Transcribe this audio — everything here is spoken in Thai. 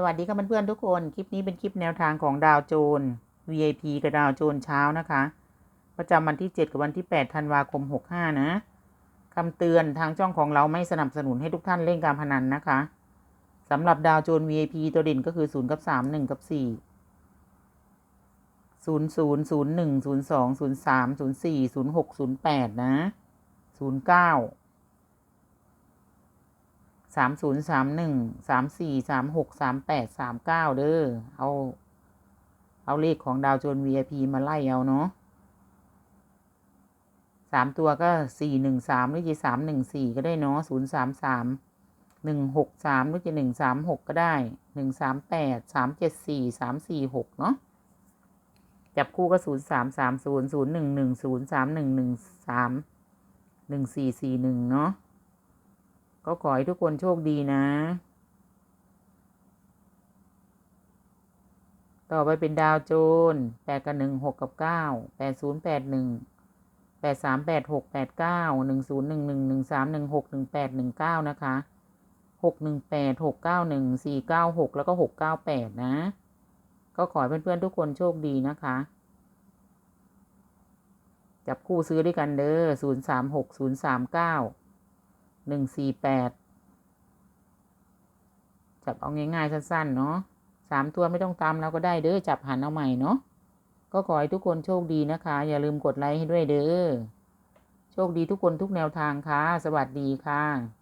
สวัสดีค่ะเพื่อนๆทุกคน คลิปนี้เป็นคลิปแนวทางของดาวโจน VIP กับดาวโจนเช้านะคะ ประจำวันที่ 7 กับวันที่ 8 ธันวาคม 65 นะคำเตือนทางช่องของเราไม่สนับสนุนให้ทุกท่านเล่นการพนันนะคะสำหรับดาวโจน VIP ตัวเด่นก็คือ 0 กับ 3 1 กับ 4 0 0 0 1 0 2 0 3 0 4 0 6 0 8 นะ 0 9 สามศูนย์สามหนึ่งสามสี่สามหกสามแปดสามเก้าเด้อเอา เอาเลขของดาวโจน VIP มาไล่เอาเนาะสามตัวก็สี่หนึ่งสามหรือจะสามหนึ่งสี่ก็ได้เนาะศูนย์สามสามหนึ่งหกสามหรือจะหนึ่งสามหกก็ได้หนึ่งสามแปดสามเจ็ดสี่สามสี่หกเนาะจับคู่ก็ศูนย์สามสามศูนย์ศูนย์หนึ่งหนึ่งศูนย์สามหนึ่งหนึ่งสามหนึ่งสี่สี่หนึ่งเนาะ ก็ขอให้ทุกคนโชคดีนะ ต่อไปเป็นดาวโจนแปดกับหนึ่งหกกับเก้าแปดศูนย์แปดหนึ่งแปดสามแปดหกแปดเก้าหนึ่งศูนย์หนึ่งหนึ่งหนึ่งสามหนึ่งหกหนึ่งแปดหนึ่งเก้านะคะหกหนึ่งแปดหกเก้าหนึ่งสี่เก้าหกแล้วก็หกเก้าแปดนะ ก็ขอให้เพื่อนๆทุกคนโชคดีนะคะ จับคู่ซื้อด้วยกันเด้อศูนย์สามหกศูนย์สามเก้า หนึ่งสี่แปดจับเอาง่ายๆสั้นๆเนาะสามตัวไม่ต้องตามเราก็ได้เด้อจับหันเอาใหม่เนาะก็ขอให้ทุกคนโชคดีนะคะ อย่าลืมกดไลค์ให้ด้วยเด้อโชคดีทุกคนทุกแนวทางค่ะ สวัสดีค่ะ